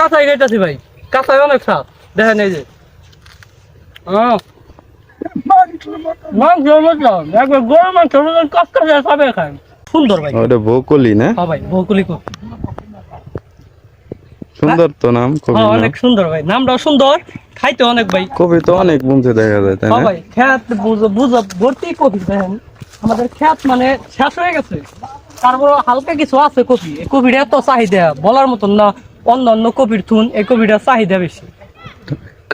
কাঁচাই খাইতেছি ভাই। কাঁচাই অনেক স্বাদ। দেখেন এই যে। মাংস মতো একবার গরু মাংস মতন কষ্ট করে সবাই খায়। সুন্দর ভাই। ওটা ভৌকলি না? হ্যাঁ ভাই বকুলি সুন্দর তো নাম কবি হ্যাঁ অনেক সুন্দর ভাই। নামটাও সুন্দর খাইতে অনেক ভাই। কবি তো অনেক বুনতে দেখা যায় তাই হ্যাঁ না? ভাই খ্যাত বুঝো বুঝো ভর্তি কপি দেখেন। আমাদের খ্যাত মানে শেষ হয়ে গেছে। তারপর হালকা কিছু আছে কপি কপিটা এত চাহিদা বলার মতন না। অন্য অন্য কপির থুন এই কপিটা চাহিদা বেশি।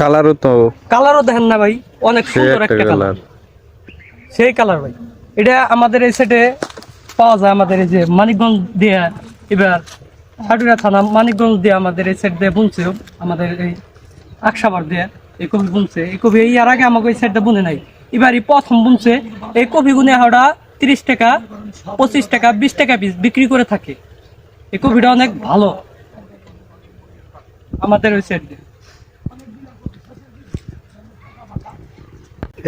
কালারও তো কালারও দেখেন না ভাই অনেক সুন্দর একটা কালার। সেই কালার ভাই। এটা আমাদের এই সেটে পাওয়া যায় আমাদের এই যে মানিকগঞ্জ দিয়ে এবার সাটুরা থানা মানিকগঞ্জ দিয়ে আমাদের এই সেট দিয়ে বুনছে। আমাদের এই আকসাবার দিয়ে এই কপি বুনছে। এই কবি এই আর আগে আমাকে এই সেটটা বুনে নাই। এবার এই প্রথম বুনছে। এই কপি গুনে হাওড়া তিরিশ টাকা পঁচিশ টাকা বিশ টাকা পিস বিক্রি করে থাকে। এই কপিটা অনেক ভালো। আমাদের ওই দিয়ে।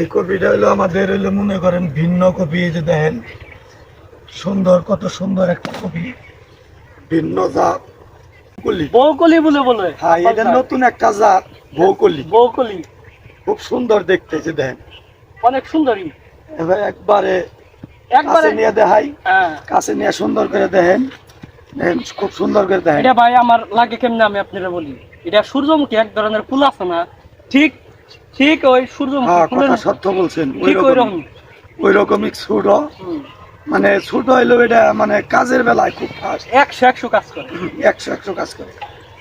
এই কপিটা হলো আমাদের হলো মনে করেন ভিন্ন কপি এই যে দেখেন। সুন্দর কত সুন্দর একটা কপি। ভিন্ন জাত। বৌকলি বৌকলি বলে বলে হ্যাঁ। এটা নতুন একটা জাত বৌকলি বৌকলি খুব সুন্দর দেখতে যে দেখেন। অনেক সুন্দরী এবার একবারে একবারে নিয়ে দেখাই। হ্যাঁ। কাছে নিয়ে সুন্দর করে দেখেন। খুব সুন্দর করে দেখেন এটা ভাই আমার লাগে কেমনে আমি আপনারা বলি? এটা সূর্যমুখী এক ধরনের ফুল আছে না? ঠিক ঠিক ওই সূর্যমুখী হ্যাঁ ফুলের সত্য বলছেন। ওই ঠিক ওই রকম রকম ওই রকমই ছোট মানে ছোট হইল এটা মানে কাজের বেলায় খুব ফাস্ট একশো একশো কাজ করে। একশো একশো কাজ করে।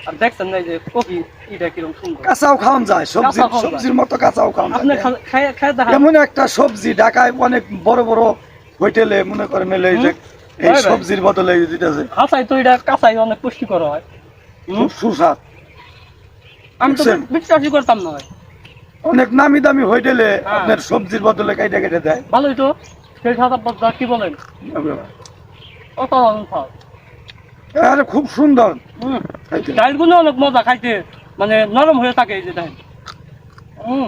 আর দেখছেন না যে কপি এটা কীরকম সুন্দর। কাঁচাও খাওয়ান যায় সবজি। সবজির মতো কাঁচাও খাওয়ান আপনি যায় এমন একটা সবজি ঢাকায় অনেক বড় বড় হোটেলে মনে করেন এই যে এই সবজির বদলে দিতেছে কাঁচাই তো এটা কাঁচাই অনেক পুষ্টিকর হয়। খুব সুস্বাদ। আমি তো বিশ্বাসই করতাম না অনেক নামি দামি হোটেলে হ্যাঁ। আপনার সবজির বদলে কেটে কেটে দেয়। ভালোই তো। সেই সাদা কি বলেন? অসাধারণ স্বাদ। আরে খুব সুন্দর। ডালগুলো অনেক মজা খাইতে। মানে নরম হয়ে থাকে এই যে ডাল হুম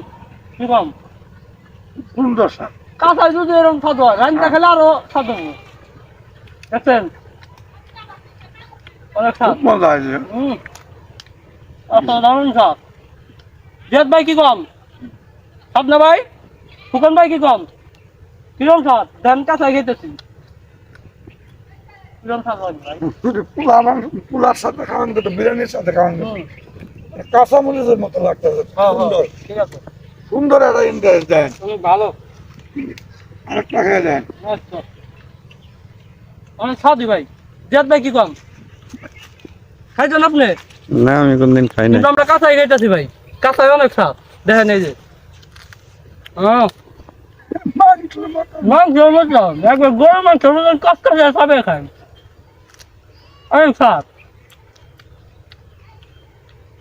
সুন্দর স্বাদ। কাঁচাই যদি এরকম স্বাদ হয় রান্না খেলে আরও স্বাদ হবে। দেখছেন অনেক স্বাদ মজা হয়েছে। হুম। অসাধারণ স্বাদ জিয়াদ ভাই কি কম? স্বাদ ভাই? ফুকন ভাই কি কম? কিরম স্বাদ ধান কাঁচাই খেতেছি। কিরম স্বাদ ভাই। পোলা মাংস পোলার সাথে খাওয়ান যেত বিরিয়ানির সাথে খাওয়ান যেত হুম। কাঁচা মরিচের মতো লাগতেছে। হ্যাঁ, সুন্দর। হ্যাঁ, ঠিক আছে। সুন্দর একটা ইন্টারেস্ট দেন। ভালো। আরেকটা খেয়ে দেন। আচ্ছা। অনেক স্বাদই ভাই। জিয়াদ ভাই কি কম খাইছেন আপনি? না আমি কোনদিন খাই না আমরা কাঁচাই খাইতেছি ভাই। কাঁচাই অনেক স্বাদ। দেখেন এই যে। হ্যাঁ। মাংসের মতো মাংস মতো একবার গরু মাংস মতন কষ্ট করে সবাই খায়। অনেক স্বাদ।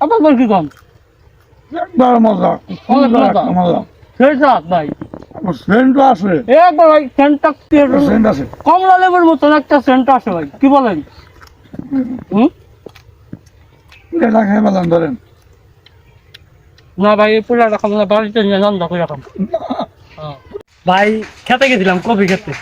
আপনার কি কম একবার মজা। অনেক সুন্দর মজা। একটা মজা। সেই স্বাদ ভাই। আমার আছে। একবার ভাই সেন্টটা সেন্ট আছে। কমলা লেবুর মতন একটা সেন্ট আছে ভাই কি বলেন? হুম? এটা খেয়ে পেলাম ধরেন। না ভাই পুরা রকম না বাড়িতে নিয়ে নন্দা করে রাখাম ভাই খেতে গেছিলাম কফি খেতে।